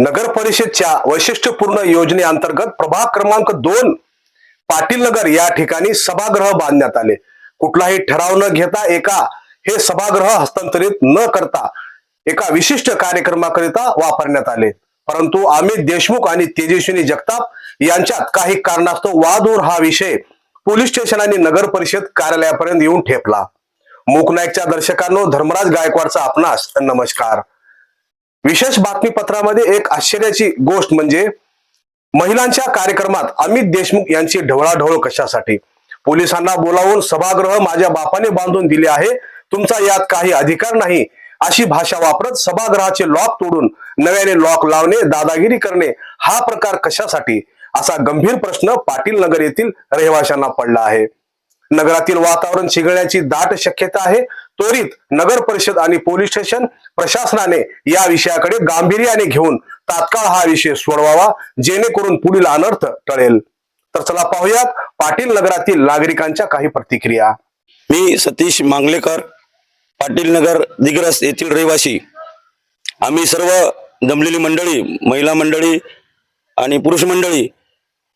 नगर परिषदच्या वैशिष्ट्यपूर्ण योजनेअंतर्गत प्रभाग क्रमांक दोन पाटील नगर या ठिकाणी सभागृह बांधण्यात आले. कुठलाही ठराव न घेता एका हे सभागृह हस्तांतरित न करता एका विशिष्ट कार्यक्रमाकरिता वापरण्यात आले. परंतु अमित देशमुख आणि तेजस्विनी जगताप यांच्यात काही कारणास्तव वाद होऊन हा विषय पोलीस स्टेशन आणि नगर परिषद कार्यालयापर्यंत येऊन ठेपला. मूकनायकच्या दर्शकांनो धर्मराज गायकवाडचा आपणास नमस्कार. विशेष बातमीपत्रामध्ये एक आश्चर्याची गोष्ट म्हणजे महिलांच्या कार्यक्रमात अमित देशमुख यांची ढवळाढवळ कशासाठी? पोलिसांना बोलावून सभागृह माझ्या बापाने बांधून दिले आहे. तुमचा यात काही अधिकार नाही. अशी भाषा वापरत सभागृहाचे लॉक तोडून नव्याने लॉक लावणे दादागिरी करणे हा प्रकार कशासाठी? असा गंभीर प्रश्न पाटील नगर येथील रहिवाशांना पडला आहे. नगरातील वातावरण चिघळण्याची दाट शक्यता आहे. त्वरित नगर परिषद आणि पोलीस स्टेशन प्रशासनाने या विषयाकडे गांभीर्याने घेऊन तात्काळ हा विषय सोडवावा जेणेकरून पुढील अनर्थ टळेल. तर चला पाहूयात पाटील नगरातील नागरिकांच्या काही प्रतिक्रिया. मी सतीश मांगलेकर पाटील नगर दिग्रस येथील रहिवासी. आम्ही सर्व जमलेली मंडळी महिला मंडळी आणि पुरुष मंडळी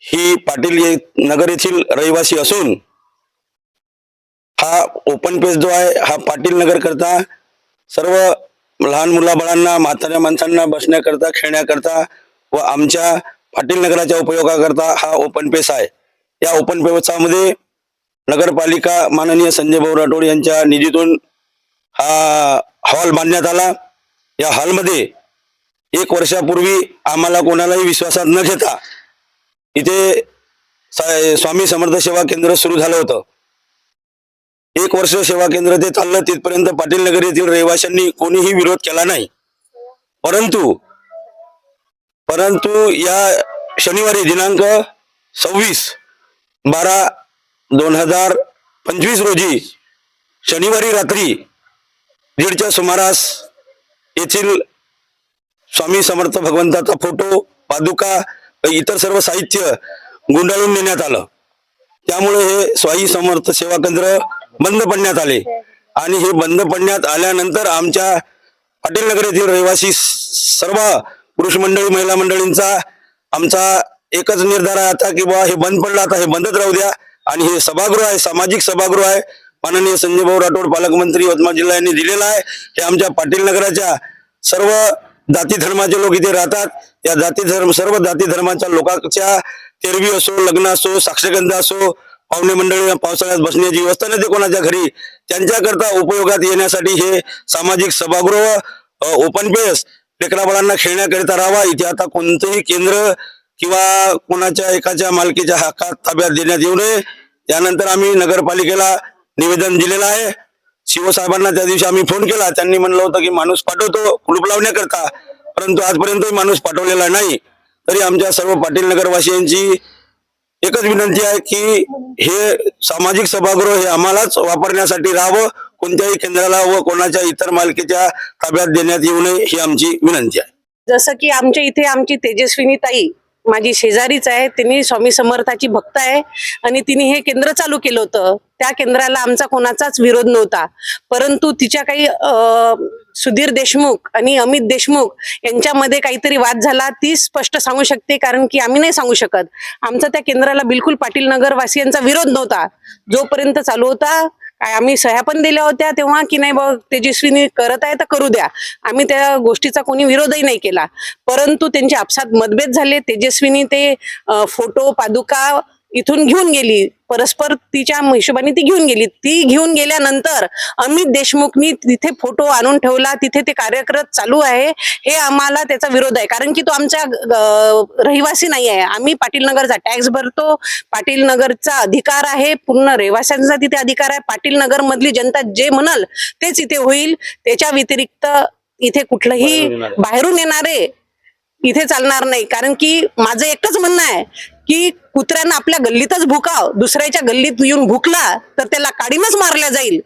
ही पाटील नगर येथील रहिवासी असून हा ओपन पेस जो आहे हा पाटील नगर करता सर्व लहान मुलाबाळांना म्हाताऱ्या माणसांना बसण्याकरता खेळण्याकरता व आमच्या पाटील नगराच्या उपयोगाकरता हा ओपन पेस आहे. या ओपन पेसामध्ये नगरपालिका माननीय संजय भाऊ राठोड यांच्या निधीतून हा हॉल बांधण्यात आला. या हॉलमध्ये एक वर्षापूर्वी आम्हाला कोणालाही विश्वासात न घेता इथे स्वामी समर्थ सेवा केंद्र सुरू झालं होतं. एक वर्ष सेवा केंद्र ते चाललं तिथपर्यंत पाटील नगर येथील रहिवाशांनी कोणीही विरोध केला नाही. परंतु परंतु या शनिवारी दिनांक सव्वीस बारा दोन हजार पंचवीस रोजी शनिवारी रात्री दीडच्या सुमारास येथील स्वामी समर्थ भगवंताचा फोटो पादुका इतर सर्व साहित्य गुंडाळून नेण्यात आलं. त्यामुळे हे स्वाई समर्थ सेवा केंद्र बंद पडण्यात आले. आणि हे बंद पडण्यात आल्यानंतर आमच्या पाटील नगर येथील रहिवासी सर्व पुरुष मंडळी महिला मंडळींचा आमचा एकच निर्धार आहे आता की बाबा हे बंद पडलं आता हे बंदच राहू द्या. आणि हे सभागृह आहे सामाजिक सभागृह आहे. माननीय संजय भाऊ राठोड पालकमंत्री यवतमाळ जिल्हा यांनी दिलेला आहे. हे आमच्या पाटील नगराच्या सर्व जाती धर्माचे लोक इथे राहतात. या जाती धर्म सर्व जाती धर्माच्या लोकांच्या तेरवी असो लग्न असो साक्षगंध असो पाहुणे मंडळी पावसाळ्यात बसण्याची व्यवस्था नसते कोणाच्या घरी? त्यांच्याकरता उपयोगात येण्यासाठी हे सामाजिक सभागृह ओपन पेस लेकराबाळांना खेळण्याकरिता राहावा. इथे आता कोणतंही केंद्र किंवा कोणाच्या एकाच्या मालकीच्या हक्कात ताब्यात देण्यात येऊ नये. त्यानंतर आम्ही नगरपालिकेला निवेदन दिलेलं आहे. शिवसाहेबांना त्या दिवशी आम्ही फोन केला. त्यांनी म्हणलं होतं की माणूस पाठवतो कुलूप लावण्याकरता. परंतु आजपर्यंत माणूस पाठवलेला नाही. तरी आमच्या सर्व पाटील नगरवासियांची एकच विनंती आहे की हे सामाजिक सभागृह हे आम्हालाच वापरण्यासाठी राहावं कोणत्याही केंद्राला व कोणाच्या इतर मालकीच्या ताब्यात देण्यात येऊ नये ही आमची विनंती आहे. जसं की आमच्या इथे आमची तेजस्विनी ताई माझी शेजारीच आहे तिने स्वामी समर्थाची भक्त आहे आणि तिने हे केंद्र चालू केलं होतं. त्या केंद्राला आमचा कोणाचाच विरोध नव्हता. परंतु तिच्या काही सुधीर देशमुख आणि अमित देशमुख यांच्यामध्ये काहीतरी वाद झाला ती स्पष्ट सांगू शकते. कारण की आम्ही नाही सांगू शकत. आमचा त्या केंद्राला बिलकुल पाटील नगरवासियांचा विरोध नव्हता. जोपर्यंत चालू होता काय आम्ही सह्या पण दिल्या होत्या तेव्हा की नाही बघ तेजस्वीनी करत आहे तर करू द्या. आम्ही त्या गोष्टीचा कोणी विरोधही नाही केला. परंतु त्यांचे आपसात मतभेद झाले. तेजस्वीनी ते फोटो पादुका इथून घेऊन गेली. परस्पर तिच्या हिशोबाने ती घेऊन गेली. ती घेऊन गेल्यानंतर अमित देशमुखनी तिथे फोटो आणून ठेवला. तिथे ते कार्यक्रम चालू आहे. हे आम्हाला त्याचा विरोध आहे. कारण की तो आमच्या रहिवासी नाही आहे. आम्ही पाटील नगरचा टॅक्स भरतो. पाटील नगरचा अधिकार आहे. पूर्ण रहिवाशांचा तिथे अधिकार आहे. पाटील नगर मधली जनता जे म्हणाल तेच इथे होईल. त्याच्या व्यतिरिक्त इथे कुठलंही. बाहेरून येणारे इथे चालणार नाही. कारण की माझं एकच म्हणणं आहे. की कुत्र्यांना आपल्या गल्लीतच भुकाव दुसऱ्याच्या गल्लीत येऊन भुकला तर त्याला काडीनच मारल्या जाईल.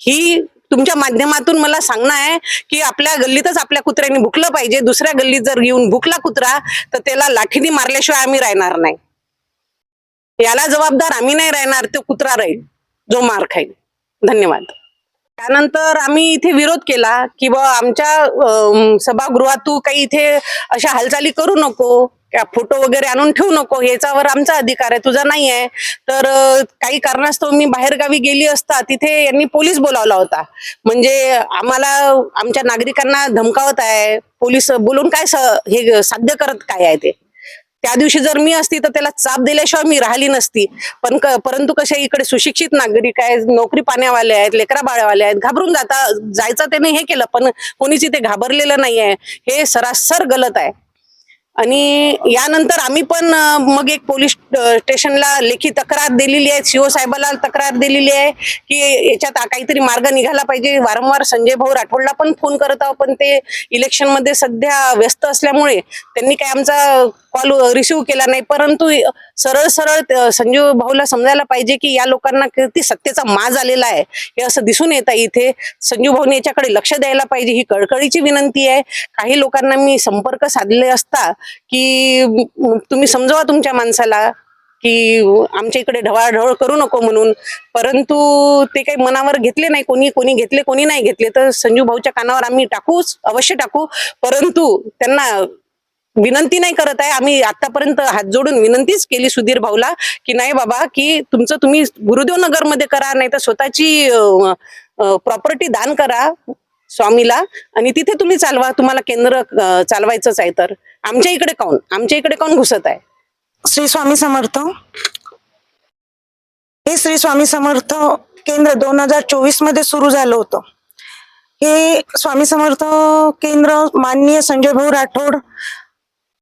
ही तुमच्या माध्यमातून मला सांगणं आहे की आपल्या गल्लीतच आपल्या कुत्र्यांनी भुकलं पाहिजे. दुसऱ्या गल्लीत जर येऊन भुकला कुत्रा तर त्याला लाठीने मारल्याशिवाय आम्ही राहणार नाही. याला जबाबदार आम्ही नाही राहणार तो कुत्रा राहील जो मार खाईल. धन्यवाद. त्यानंतर आम्ही इथे विरोध केला की बा आमच्या सभागृहात तू काही इथे अशा हालचाली करू नको. का फोटो वगैरे आणून ठेवू नको याच्यावर आमचा अधिकार आहे तुझा नाही आहे. तर काही कारणास्तव मी बाहेरगावी गेली असता तिथे यांनी पोलीस बोलावला होता. म्हणजे आम्हाला आमच्या नागरिकांना धमकावत आहे. पोलीस बोलून काय हे साध्य करत काय आहे ते? त्या दिवशी जर मी असती तर त्याला चाप दिल्याशिवाय मी राहिली नसती. पण परंतु कसे इकडे सुशिक्षित नागरिक आहेत नोकरी पाण्यावाले आहेत लेकरा बाळावाले आहेत घाबरून जाता जायचं त्याने हे केलं पण कोणीच इथे घाबरलेलं नाही आहे हे सरासर गलत आहे. आणि यानंतर आम्ही पण मग एक पोलीस स्टेशनला लेखी तक्रार दिलेली आहे. सीओ साहेबाला तक्रार दिलेली आहे की याच्यात काहीतरी मार्ग निघाला पाहिजे. वारंवार संजय भाऊ राठोडला पण फोन करत आहोत. पण ते इलेक्शनमध्ये सध्या व्यस्त असल्यामुळे त्यांनी काय आमचा कॉल रिसिव्ह केला नाही. परंतु सरळ सरळ संजीव भाऊला समजायला पाहिजे की या लोकांना किती सत्तेचा माज आलेला आहे. हे असं दिसून येत आहे इथे. संजू भाऊने याच्याकडे लक्ष द्यायला पाहिजे. ही कळकळीची विनंती आहे. काही लोकांना मी संपर्क साधले असता की तुम्ही समजवा तुमच्या माणसाला की आमच्या इकडे ढवाढवळ करू नको म्हणून. परंतु ते काही मनावर घेतले नाही. कोणी कोणी घेतले कोणी नाही घेतले. तर संजू भाऊच्या कानावर आम्ही टाकूच अवश्य टाकू. परंतु त्यांना विनंती नाही करत आहे. आम्ही आतापर्यंत हात जोडून विनंतीच केली सुधीर भाऊला की नाही बाबा की तुमचं तुम्ही गुरुदेव नगरमध्ये करा नाही तर स्वतःची प्रॉपर्टी दान करा स्वामीला आणि तिथे तुम्ही चालवा. तुम्हाला केंद्र चालवायचंच आहे तर. आमच्या इकडे काऊन? आमच्या इकडे काऊन घुसत आहे? श्री स्वामी समर्थ. हे श्री स्वामी समर्थ केंद्र दोन हजार चोवीसमध्ये सुरू झालं होतं. हे स्वामी समर्थ केंद्र माननीय संजय भाऊ राठोड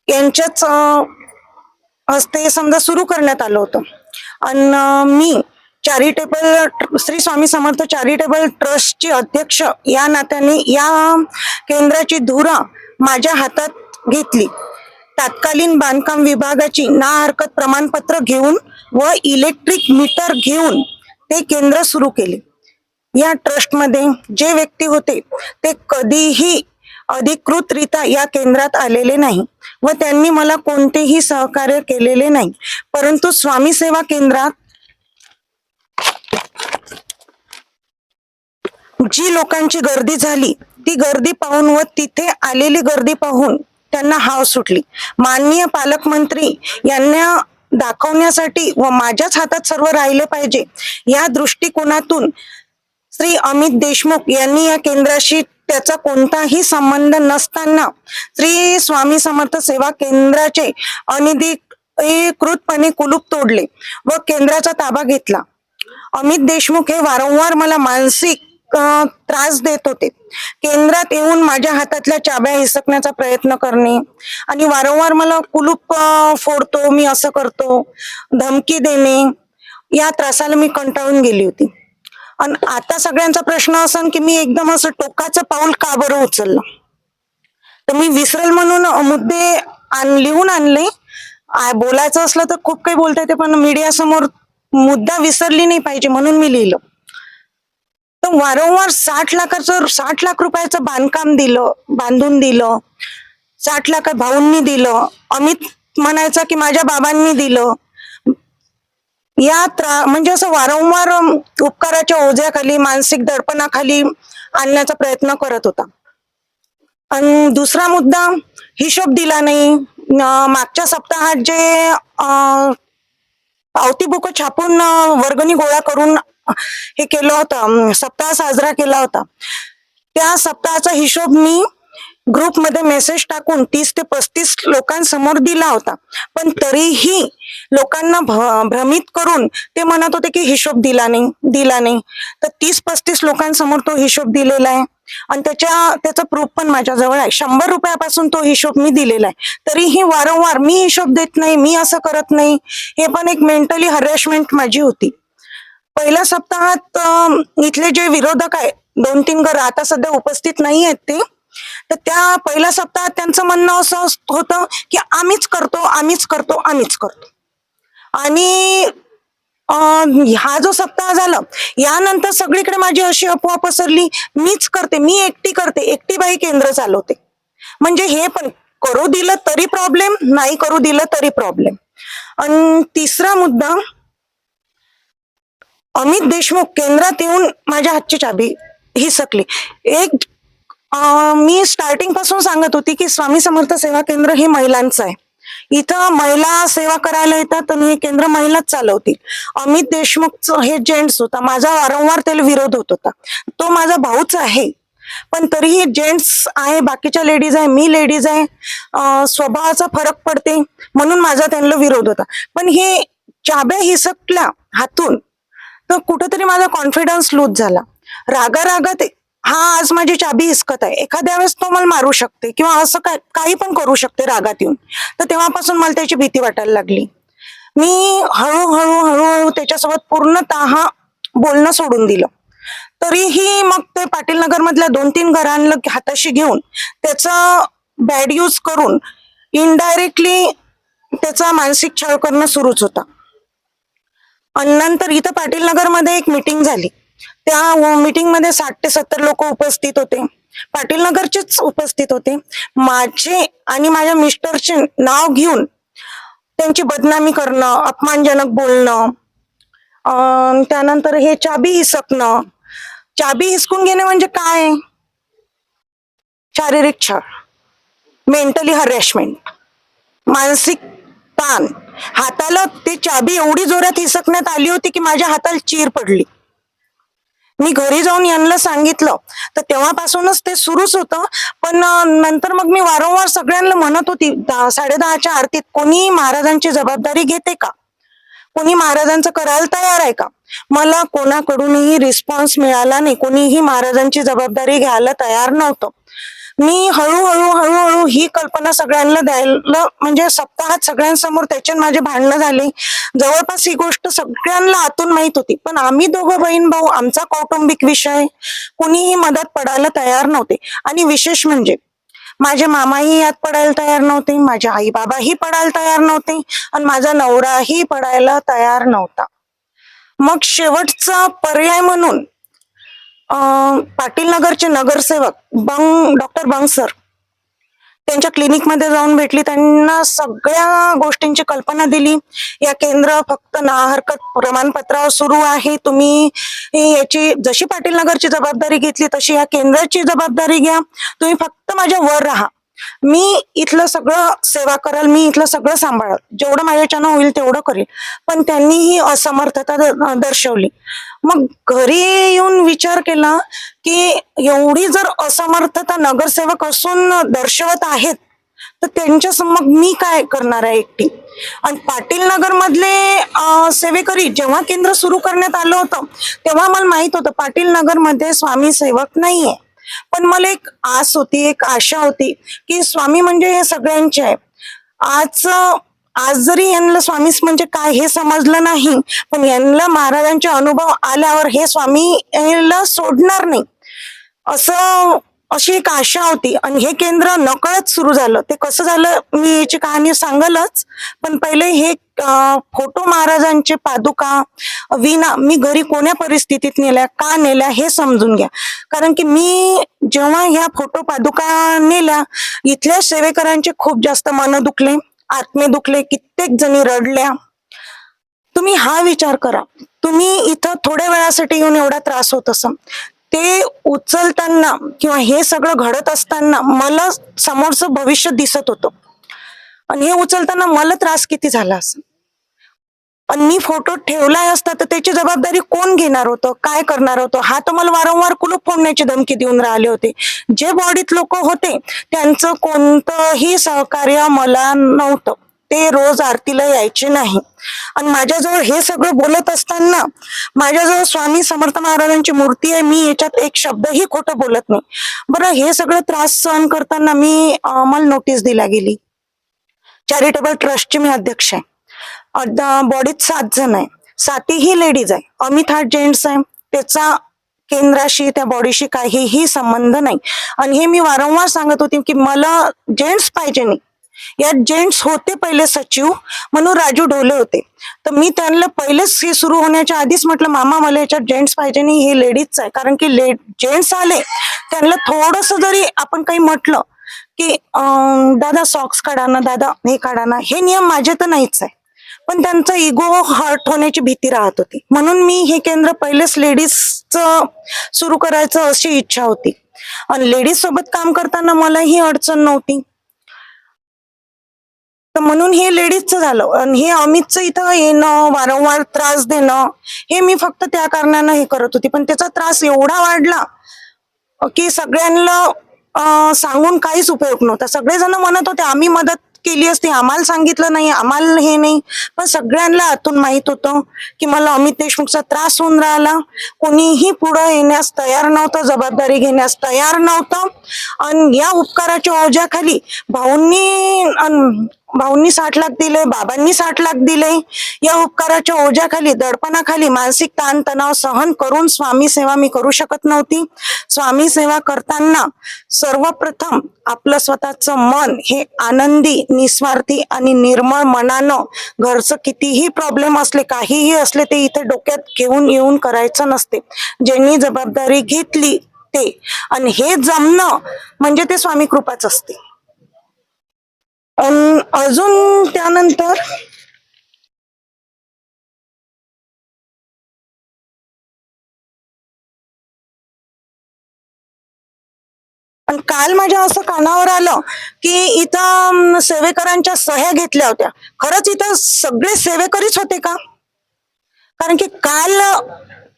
यांच्याच हस्ते समजा सुरू करण्यात आलं होतं. आणि मी चॅरिटेबल श्री स्वामी समर्थ चॅरिटेबल ट्रस्टची अध्यक्ष या नात्याने या केंद्राची धुरा माझ्या हातात घेतली. तात्कालीन बांधकाम विभागाची ना हरकत प्रमाणपत्र घेऊन व इलेक्ट्रिक मीटर घेऊन ते केंद्र सुरू केले. या ट्रस्टमध्ये जे व्यक्ती होते ते कधीही अधिकृतरित्या या केंद्रात आलेले नाही व त्यांनी मला कोणतेही सहकार्य केलेले नाही. परंतु स्वामी सेवा केंद्रात जी लोकांची गर्दी झाली ती गर्दी पाहून व तिथे आलेली गर्दी पाहून त्यांना हाव सुटली. माननीय पालकमंत्री यांना दाखवण्यासाठी व माझ्याच हातात सर्व राहिले पाहिजे या दृष्टिकोनातून श्री अमित देशमुख यांनी या केंद्राशी त्याचा कोणताही संबंध नसताना श्री स्वामी समर्थ सेवा केंद्राचे अनिधिकृतपणे कुलूप तोडले व केंद्राचा ताबा घेतला. अमित देशमुख हे वारंवार मला मानसिक त्रास देत होते. केंद्रात येऊन माझ्या हातातल्या चाब्या हिसकण्याचा प्रयत्न करणे आणि वारंवार मला कुलूप फोडतो मी असं करतो धमकी देणे या त्रासाला मी कंटाळून गेली होती. आणि आता सगळ्यांचा प्रश्न असा की मी एकदम असं टोकाचं पाऊल का बरं उचललं? तर मी विसरल म्हणून मुद्दे आण लिहून आणले. बोलायचं असलं तर खूप काही बोलता येते पण मीडिया समोर मुद्दा विसरली नाही पाहिजे म्हणून मी लिहिलं. तर वारंवार साठ लाखाचं साठ लाख रुपयाचं बांधकाम दिलं बांधून दिलं. साठ लाख भाऊंनी दिलं. अमित म्हणायचं की माझ्या बाबांनी दिलं. या त्रा म्हणजे असं वारंवार उपकाराच्या ओझ्याखाली मानसिक दडपणाखाली आणण्याचा प्रयत्न करत होता. आणि दुसरा मुद्दा हिशोब दिला नाही. मागच्या सप्ताहात जे पावती बुक छापून वर्गणी गोळा करून हे केलं होतं सप्ताह साजरा केला होता. त्या सप्ताहाचा हिशोब मी ग्रुपमध्ये मेसेज टाकून तीस ते पस्तीस लोकांसमोर दिला होता. पण तरीही लोकांना भ- भ्रमित करून ते म्हणत होते की हिशोब दिला नाही दिला नाही. तर तीस पस्तीस लोकांसमोर तो हिशोब दिलेला आहे. आणि त्याच्या त्याचं प्रूफ पण माझ्याजवळ आहे. शंभर रुपयापासून तो हिशोब मी दिलेला आहे. तरीही वारंवार मी हिशोब देत नाही मी असं करत नाही. हे पण एक मेंटली हरॅशमेंट माझी होती. पहिल्या सप्ताहात इथले जे विरोधक आहे दोन तीन घर आता सध्या उपस्थित नाही आहेत ते. तर त्या पहिल्या सप्ताहात त्यांचं म्हणणं असं होतं की आम्हीच करतो आम्हीच करतो आम्हीच करतो. आणि हा जो सप्ताह झाला यानंतर सगळीकडे माझी अशी अफवा पसरली मीच करते मी एकटी करते एकटी बाई केंद्र चालवते. म्हणजे हे पण करू दिलं तरी प्रॉब्लेम नाही करू दिलं तरी प्रॉब्लेम आणि तिसरा मुद्दा अमित देशमुख केंद्रात येऊन माझ्या हातची चाबी हिसकली. एक मी स्टार्टिंगपासून सांगत होती की स्वामी समर्थ सेवा केंद्र हे महिलांचं आहे. इथं महिला सेवा करायला येतात आणि हे केंद्र महिलाच चालवतील. अमित देशमुखचं हे जेंट्स होता. माझा वारंवार त्याला विरोध होत होता. तो माझा भाऊच आहे. पण तरीही जेंट्स आहे बाकीच्या लेडीज आहे मी लेडीज आहे. स्वभावाचा फरक पडते म्हणून माझा त्यांना विरोध होता. पण हे चाब्या हिसकल्या हातून तर कुठंतरी माझा कॉन्फिडन्स लूज झाला. रागा रागात हा आज माझी चाबी हिसकत आहे. एखाद्या वेळेस तो मला मारू शकते किंवा असं काय काही पण करू शकते रागात येऊन. तर तेव्हापासून मला त्याची भीती वाटायला लागली. मी हळूहळू हळूहळू त्याच्यासोबत पूर्णतः बोलणं सोडून दिलं. तरीही मग ते पाटील नगर मधल्या दोन तीन घरांना हाताशी घेऊन त्याचा बॅड यूज करून इनडायरेक्टली त्याचा मानसिक छळ करणं सुरूच होता. आणि नंतर इथं पाटील नगरमध्ये एक मीटिंग झाली. त्या मीटिंगमध्ये साठ ते सत्तर लोक उपस्थित होते. पाटील नगरचेच उपस्थित होते. माझे आणि माझ्या मिस्टरचे नाव घेऊन त्यांची बदनामी करणं अपमानजनक बोलणं त्यानंतर हे चाबी हिसकणं. चाबी हिसकून घेणे म्हणजे काय? शारीरिक छळ मेंटली हरॅशमेंट मानसिक ताण. हाताला ती चाबी एवढी जोरात हिसकण्यात आली होती की माझ्या हाताला चीर पडली. मी घरी जाऊन यांना सांगितलं. तर तेव्हापासूनच ते सुरूच होतं. पण नंतर मग मी वारंवार सगळ्यांना म्हणत होती साडेदहाच्या आरतीत कोणी महाराजांची जबाबदारी घेते का? कोणी महाराजांचं करायला तयार आहे का? मला कोणाकडूनही रिस्पॉन्स मिळाला नाही. कोणीही महाराजांची जबाबदारी घ्यायला तयार नव्हतं. मी हळूहळू हळूहळू ही कल्पना सगळ्यांना द्यायला म्हणजे सप्ताहात सगळ्यांसमोर त्याच्यात माझे भांडणं झाले. जवळपास ही गोष्ट सगळ्यांना आतून माहीत होती. पण आम्ही दोघं बहीण भाऊ आमचा कौटुंबिक विषय कुणीही मदत पडायला तयार नव्हते. आणि विशेष म्हणजे माझे मामाही यात पडायला तयार नव्हते माझे आई बाबाही पडायला तयार नव्हते आणि माझा नवराही पडायला तयार नव्हता. मग शेवटचा पर्याय म्हणून पाटील नगरचे नगरसेवक बंग डॉक्टर बंग सर त्यांच्या क्लिनिकमध्ये जाऊन भेटली. त्यांना सगळ्या गोष्टींची कल्पना दिली. या केंद्र फक्त ना हरकत प्रमाणपत्रावर सुरू आहे. तुम्ही याची जशी पाटील नगरची जबाबदारी घेतली तशी या केंद्राची जबाबदारी घ्या. तुम्ही फक्त माझ्या वर राहा. मी इथलं सगळं सेवा करेल मी इथलं सगळं सांभाळल. जेवढं माझ्याच्यानं होईल तेवढं करेल. पण त्यांनी ही असमर्थता दर्शवली. मग घरी येऊन विचार केला की एवढी जर असमर्थता नगरसेवक असून दर्शवत आहेत तर त्यांच्या मग मी काय करणार आहे एकटी? आणि पाटील नगर मधले सेवेकरी जेव्हा केंद्र सुरू करण्यात आलं होतं तेव्हा मला माहीत होतं पाटील नगरमध्ये स्वामी सेवक नाहीये. पण मला एक आस होती एक आशा होती की स्वामी म्हणजे हे सगळ्यांचे आहे. आज आज जरी यांना स्वामी म्हणजे काय हे समजलं नाही पण यांना महाराजांचे अनुभव आल्यावर हे स्वामी सोडणार नाही. असं अशी एक आशा होती. आणि हे केंद्र नकळत सुरू झालं. ते कसं झालं? मी याची कहाणी सांगलच. पण पहिले हे फोटो महाराजांचे पादुका विना मी घरी कोण्या परिस्थितीत नेल्या का नेल्या हे समजून घ्या. कारण की मी जेव्हा ह्या फोटो पादुका नेल्या इथल्या सेवेकरांचे खूप जास्त मन दुखले आत्मे दुखले कित्येक जणी रडल्या. तुम्ही हा विचार करा. तुम्ही इथं थोड्या वेळासाठी येऊन एवढा त्रास होत असं ते उचलताना किंवा हे सगळं घडत असताना मला समोरचं भविष्य दिसत होतं. आणि हे उचलताना मला त्रास किती झाला असं पण मी फोटो ठेवलाय असता तर त्याची जबाबदारी कोण घेणार होतं? काय करणार होतं? हा तर मला वारंवार कुलूप फोडण्याची धमकी देऊन राहिले होते. जे बॉडीत लोक होते त्यांचं कोणतंही सहकार्य मला नव्हतं. ते रोज आरतीला यायचे नाही. आणि माझ्याजवळ हे सगळं बोलत असताना माझ्याजवळ स्वामी समर्थ महाराजांची मूर्ती आहे मी याच्यात एक शब्दही खोटं बोलत नाही. बरं हे सगळं त्रास सहन करताना मी मला नोटीस दिला गेली. चॅरिटेबल ट्रस्टची मी अध्यक्ष आहे. बॉडीत सात जण आहे. सातीही लेडीज आहे. अमित हा जेंट्स आहे. त्याचा केंद्राशी त्या बॉडीशी काहीही संबंध नाही. आणि हे मी वारंवार सांगत होते की मला जेंट्स पाहिजे नाही. यात जेंट्स होते पहिले सचिव म्हणून राजू ढोले होते. तर मी त्यांना पहिलेच हे सुरू होण्याच्या आधीच म्हटलं मामा मला याच्यात जेंट्स पाहिजे नाही हे लेडीज आहे. कारण की ले जेंट्स आले त्यांना थोडस जरी आपण काही म्हटलं की दादा सॉक्स काढा ना दादा हे काढा ना. हे नियम माझे तर नाहीच आहे. पण त्यांचा इगो हर्ट होण्याची भीती राहत होती. म्हणून मी हे केंद्र पहिलेच लेडीज सुरू करायचं अशी इच्छा होती. आणि लेडीज सोबत काम करताना मला ही अडचण नव्हती. म्हणून हे लेडीजचं झालं. आणि हे अमितचं इथं येणं वारंवार त्रास देणं हे मी फक्त त्या कारणानं हे करत होती. पण त्याचा त्रास एवढा वाढला की सगळ्यांना सांगून काहीच उपयोग नव्हता. सगळेजण म्हणत होते आम्ही मदत केली असती आम्हाला सांगितलं नाही आम्हाला हे नाही. पण सगळ्यांना आतून माहीत होतं की मला अमित देशमुखचा त्रास होऊन राहिला. कोणीही पुढं येण्यास तयार नव्हतं जबाबदारी घेण्यास तयार नव्हतं. आणि या उपकाराच्या ओझ्याखाली भाऊंनी अन भाऊंनी साठ लाख दिले बाबांनी साठ लाख दिले. या उपकाराच्या ओझ्याखाली दडपणाखाली मानसिक ताण तणाव सहन करून स्वामी सेवा मी करू शकत नव्हती. स्वामी सेवा करताना सर्वप्रथम आपलं स्वतःचं मन हे आनंदी निस्वार्थी आणि निर्मळ मनानं घरचं कितीही प्रॉब्लेम असले काहीही असले ते इथे डोक्यात घेऊन येऊन करायचं नसते. ज्यांनी जबाबदारी घेतली ते. आणि हे जमणं म्हणजे ते स्वामी कृपाच असते. अजून त्यानंतर पण काल माझ्या असं कानावर आलं की इथं सेवेकरांच्या सह्या घेतल्या होत्या. खरंच इथं सगळे सेवेकरीच होते का? कारण की काल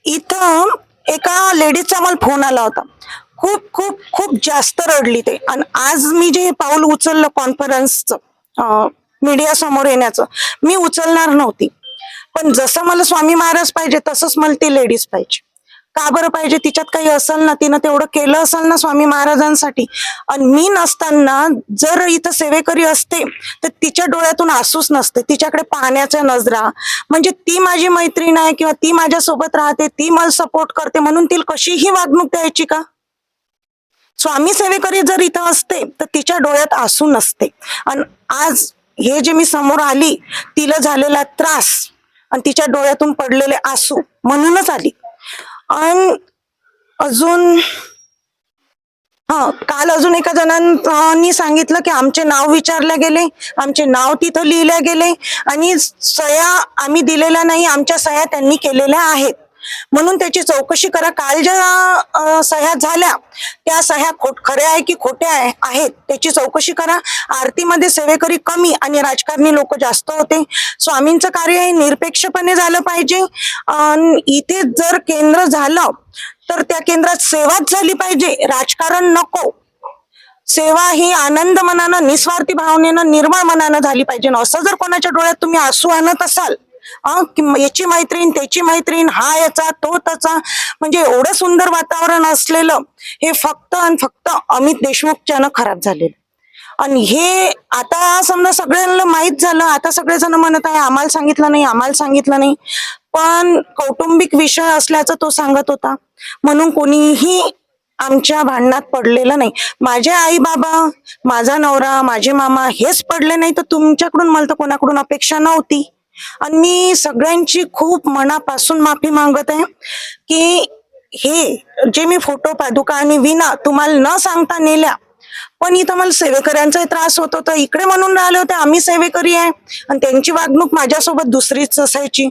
इथं एका लेडीजचा मला फोन आला होता. खूप खूप खूप जास्त रडली ते. आणि आज मी जे पाऊल उचललं कॉन्फरन्सचं मीडिया समोर येण्याचं मी उचलणार नव्हती. पण जसं मला स्वामी महाराज पाहिजे तसंच मला ती लेडीज पाहिजे. का बरं पाहिजे? तिच्यात काही असेल ना तिनं तेवढं केलं असेल ना स्वामी महाराजांसाठी. आणि मी नसताना जर इथं सेवेकरी असते तर तिच्या डोळ्यातून आसूस नसते. तिच्याकडे पाहण्याच्या नजरा. म्हणजे ती माझी मैत्रीण आहे किंवा ती माझ्यासोबत राहते ती मला सपोर्ट करते म्हणून तिला कशीही वागणूक द्यायची का? स्वामी सेवेकरी जर इथं असते तर तिच्या डोळ्यात आसू नसते. आणि आज हे जे मी समोर आली तिला झालेला त्रास आणि तिच्या डोळ्यातून पडलेले आसू म्हणूनच आली. आणि अजून हा काल अजून एका जणांनी सांगितलं की आमचे नाव विचारले गेले आमचे नाव तिथं लिहिले गेले आणि सह्या आम्ही दिलेल्या नाही आमच्या सह्या त्यांनी केलेल्या आहेत. म्हणून त्याची चौकशी करा. काल ज्या सह्या झाल्या त्या सह्या खोट खऱ्या आहे की खोट्या आहे आहेत त्याची चौकशी करा. आरतीमध्ये सेवेकरी कमी आणि राजकारणी लोक जास्त होते. स्वामींचं कार्य हे निरपेक्षपणे झालं पाहिजे. इथे जर केंद्र झालं तर त्या केंद्रात सेवाच झाली पाहिजे. राजकारण नको. सेवा ही आनंद मनानं निस्वार्थी भावनेनं निर्मळ मनानं झाली पाहिजे. असं जर कोणाच्या डोळ्यात तुम्ही आसू आणत असाल याची मैत्रीण त्याची मैत्रीण हा याचा तो त्याचा. म्हणजे एवढं सुंदर वातावरण असलेलं हे फक्त आणि फक्त अमित देशमुखच्यानं खराब झालेलं. आणि हे आता समजा सगळ्यांना माहीत झालं आता सगळेजण म्हणत आहे आम्हाला सांगितलं नाही आम्हाला सांगितलं नाही. पण कौटुंबिक विषय असल्याचं तो सांगत होता. म्हणून कोणीही आमच्या भांडणात पडलेलं नाही. माझे आई बाबा माझा नवरा माझे मामा हेच पडले नाही तर तुमच्याकडून मला तर कोणाकडून अपेक्षा नव्हती. आणि मी सगळ्यांची खूप मनापासून माफी मागत आहे की हे जे मी फोटो पादुका आणि विना तुम्हाला न सांगता नेल्या पण इथं मला सेवेकऱ्यांचा त्रास होत होता. इकडे म्हणून राहिले होते आम्ही सेवेकरी आहे. आणि त्यांची वागणूक माझ्यासोबत दुसरीच असायची.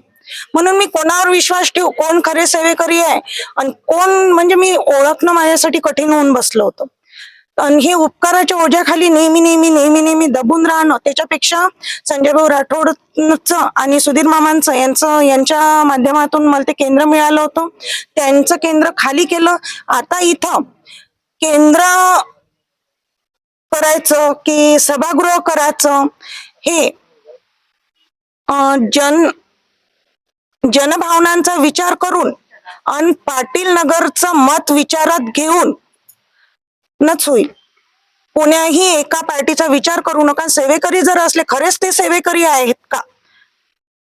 म्हणून मी कोणावर विश्वास ठेवू? कोण खरे सेवेकरी आहे? आणि कोण म्हणजे मी ओळखणं माझ्यासाठी कठीण होऊन बसलं होतं. आणि हे उपकाराच्या ओझ्याखाली नेहमी नेहमी नेहमी नेहमी दबून राहणं त्याच्यापेक्षा संजय भाऊ राठोडचं आणि सुधीर मामांचं यांचं यांच्या माध्यमातून मला ते केंद्र मिळालं होतं. त्यांचं केंद्र खाली केलं. आता इथं केंद्र करायचं की सभागृह करायचं हे जन जनभावनांचा विचार करून आणि पाटील नगरचं मत विचारात घेऊन नच होईल कोण्याही एका पार्टीचा विचार करू नका. सेवेकरी जर असले खरेच ते सेवेकरी आहेत का?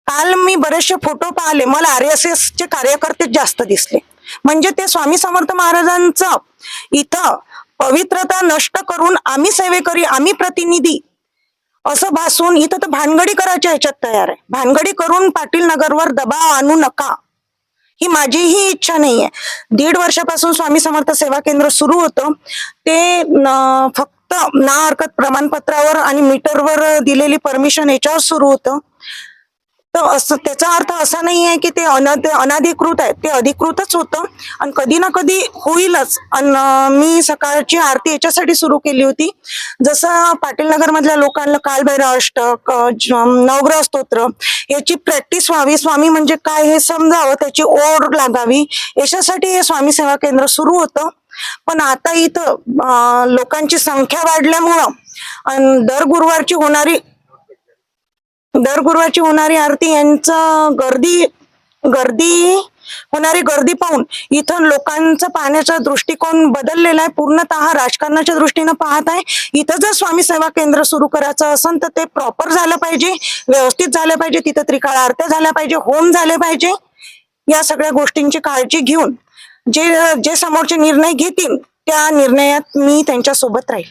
काल मी बरेचसे फोटो पाहिले. मला आर एस एस चे कार्यकर्ते जास्त दिसले. म्हणजे ते स्वामी समर्थ महाराजांचं इथं पवित्रता नष्ट करून आम्ही सेवेकरी आम्ही प्रतिनिधी असं भासून इथं तर भानगडी करायच्या ह्याच्यात तयार आहे. भानगडी करून पाटील नगरवर दबाव आणू नका. ही माझीही इच्छा नाहीये. दीड वर्षापासून स्वामी समर्थ सेवा केंद्र सुरू होतं. ते फक्त ना हरकत प्रमाणपत्रावर आणि मीटरवर दिलेली परमिशन याच्यावर सुरू होतं. तर असं त्याचा अर्थ असा नाही आहे की ते अनाध अनाधिकृत आहे ते अधिकृतच होतं. आणि कधी ना कधी होईलच. आणि मी सकाळची आरती याच्यासाठी सुरू केली होती. जसं पाटील नगरमधल्या लोकांना कालभैरव अष्टक नवग्रह स्तोत्र याची प्रॅक्टिस व्हावी. स्वामी म्हणजे काय हे समजावं त्याची ओढ लागावी. याच्यासाठी हे स्वामी सेवा केंद्र सुरू होतं. पण आता इथं लोकांची संख्या वाढल्यामुळं आणि दर गुरुवारची होणारी दर गुरुवारची होणारी आरती यांचं गर्दी गर्दी होणारी गर्दी पाहून इथं लोकांचा पाहण्याचा दृष्टिकोन बदललेला आहे. पूर्णतः राजकारणाच्या दृष्टीनं पाहत आहे. इथं जर स्वामी सेवा केंद्र सुरू करायचं असेल तर ते प्रॉपर झालं पाहिजे व्यवस्थित झालं पाहिजे तिथं त्रिकाळ आरत्या झाल्या पाहिजे होम झाले पाहिजे. या सगळ्या गोष्टींची काळजी घेऊन जे जे समोरचे निर्णय घेतील त्या निर्णयात मी त्यांच्यासोबत राहील.